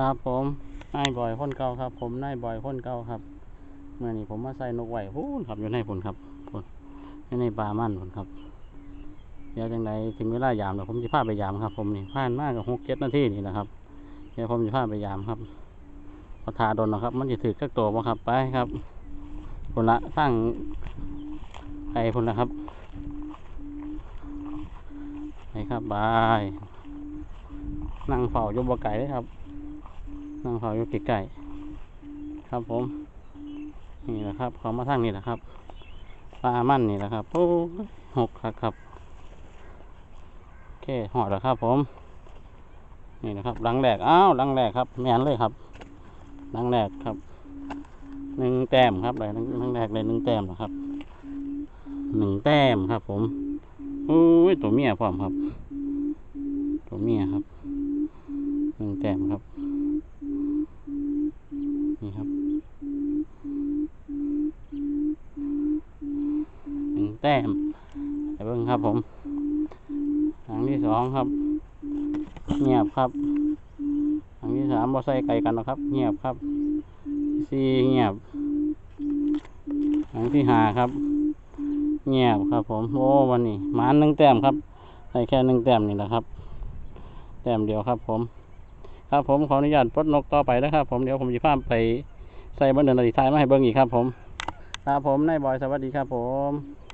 ครับผมนายบ่อยคนเก่าครับ ผมนายบ่อยคนเก่าครับเมื่อนี้ผมมาใส่นกไหวพูนครับอยู่ในผลครับผลในป่ามันผลครับเดี๋ยวจังไดถึงเวลายามเดี๋ยวผมจะพาไปยามครับ ผมนี่ผ่านมากกับหกเจ็ดนาทีนี่นะครับเดี๋ยวผมจะพาไปยามครับพอทาโดนนะครับ มันจะถือจักตัวบ่ครับไปครับผลละตั้างไปผลละครับไปครับบายนั่งเฝ้าอยู่บ่ไก่เลยครับ นั่งเฝ้าอยู่ใกล้ๆครับผม นี่แหละครับเขามาทางนี้แหละครับปลามันนี่แหละครับโอ้หกครับครับโอเคหอดแล้วครับผม นี่นะครับหลังแรกอ้าวหลังแรกครับแมนเลยครับหลังแรกครับหนึ่งแต้มครับเลยหลังแรกเลยหนึ่งแต้มนะครับหนึ่งแต้มครับ ผมโอ้ยตัวเมียพร้อมครับ ตัวเมียครับหนึ่งแต้มครับ นี่ครับหนึ่ง แต้มไปเบิ้งครับผมหลังที่สองครับ เงียบครับหลังที่สามบ่ใส่ไก่กันหรอกครับ เงียบครับสี่เงียบหลังที่ห้าครับ เงียบครับ ผมโอ้วันนี้หมาหนึ่งแต้มครับใส่แค่หนึ่งแต้มนี่แหละครับ แต้มเดียวครับ ผม ครับผมขออนุญาตปลดนกต่อไปนะครับ ผมเดี๋ยวผมจะพาไปใส่บันเดินอดีตท้ายมาให้เบิ้งอีกครับ ผมครับผมนายบอยสวัสดีครับผม